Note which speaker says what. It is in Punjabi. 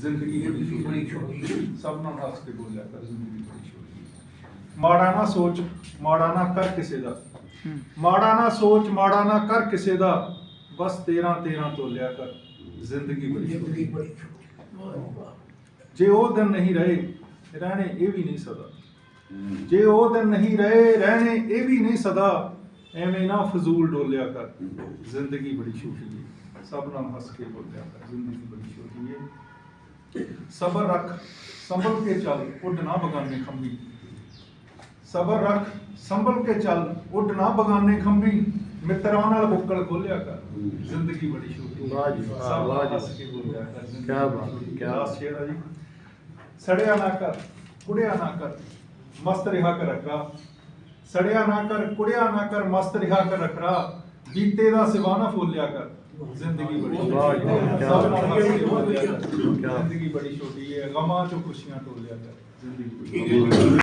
Speaker 1: ਜ਼ਿੰਦਗੀ ਬੜੀ ਛੋਟੀ ਸਭ ਨਾਲ ਹੱਸ ਕੇ ਬੋਲਿਆ ਕਰ ਜ਼ਿੰਦਗੀ ਬੜੀ ਛੋਟੀ
Speaker 2: ਮਾੜਾ ਨਾ ਸੋਚ ਮਾੜਾ ਨਾ ਕਰ ਕਿਸੇ ਦਾ। ਮਾੜਾ ਨਾ ਸੋਚ ਮਾੜਾ ਨਾ ਕਰ ਕਿਸੇ ਦਾ ਬਸ 13 13 ਤੋਲਿਆ ਕਰ ਜ਼ਿੰਦਗੀ ਬੜੀ
Speaker 1: ਜ਼ਿੰਦਗੀ ਬੜੀ
Speaker 2: ਜੇ ਉਹ ਦਿਨ ਨਹੀਂ ਰਹੇ ਰਹਿਣੇ ਇਹ ਵੀ ਨਹੀਂ ਸਦਾ। ਜੇ ਉਹ ਦਿਨ ਨਹੀਂ ਰਹੇ ਰਹਿਣੇ ਇਹ ਵੀ ਨਹੀਂ ਸਦਾ। ਐਵੇਂ ਨਾ ਫਜ਼ੂਲ ਡੋਲਿਆ ਕਰ। ਜ਼ਿੰਦਗੀ ਬੜੀ ਛੋਟੀ ਹੈ। ਸਭ ਨਾਲ ਹੱਸ ਕੇ ਬੋਲਿਆ ਕਰ ਜ਼ਿੰਦਗੀ ਬੜੀ ਛੋਟੀ ਹੈ। ਸਬਰ ਰੱਖ ਸੰਭਲ ਕੇ ਚੱਲ ਉੱਡ ਨਾ ਬਗਾਨੇ ਖੰਭੀ। ਸਬਰ ਰੱਖ ਸੰਭਲ ਕੇ ਚੱਲ ਉੱਡ ਨਾ ਬਗਾਨੇ ਖੰਭੀ। ਮਿੱਤਰਾਂ ਨਾਲ ਬੁੱਕਲ ਖੋਲਿਆ ਕਰ ਜ਼ਿੰਦਗੀ ਬੜੀ ਛੋਟੀ ਹੈ।
Speaker 3: ਵਾਹ ਜੀ, ਵਾਹ, ਜੀ।
Speaker 2: ਹੱਸ ਕੇ ਬੋਲਿਆ ਕਰ ਬੜੀ
Speaker 3: ਬਾਤ,
Speaker 2: ਹੈ। ਲਾਸਟ ਸ਼ੇਰ ਆ ਜੀ। ਸੜਿਆ ਨਾ ਕਰ ਕੁੜਿਆ ਨਾ ਕਰ ਮਸਤ ਰਿਹਾ ਕਰ ਰੱਖਾ ਸੜਿਆ ਨਾ ਕਰ ਕੁੜਿਆ ਨਾ ਕਰ ਮਸਤ ਰਿਹਾ ਕਰ ਰੱਖਾ ਬੀਤੇ ਦਾ ਸਿਵਾ ਨਾ ਫੋਲਿਆ ਕਰ ਜ਼ਿੰਦਗੀ ਬੜੀ ਛੋਟੀ ਹੈ। ਸਭ ਨਾਲ
Speaker 3: ਬਾਤ।
Speaker 2: ਹੱਸ ਕੇ ਬੋਲਿਆ ਕਰ।
Speaker 3: ਕਿਆ-
Speaker 2: ਜ਼ਿੰਦਗੀ ਬੜੀ ਛੋਟੀ ਹੈ ਗਮਾਂ ਚੋਂ ਖੁਸ਼ੀਆਂ ਟੋਲਿਆ ਕਰ ਜ਼ਿੰਦਗੀ ਬੜੀ।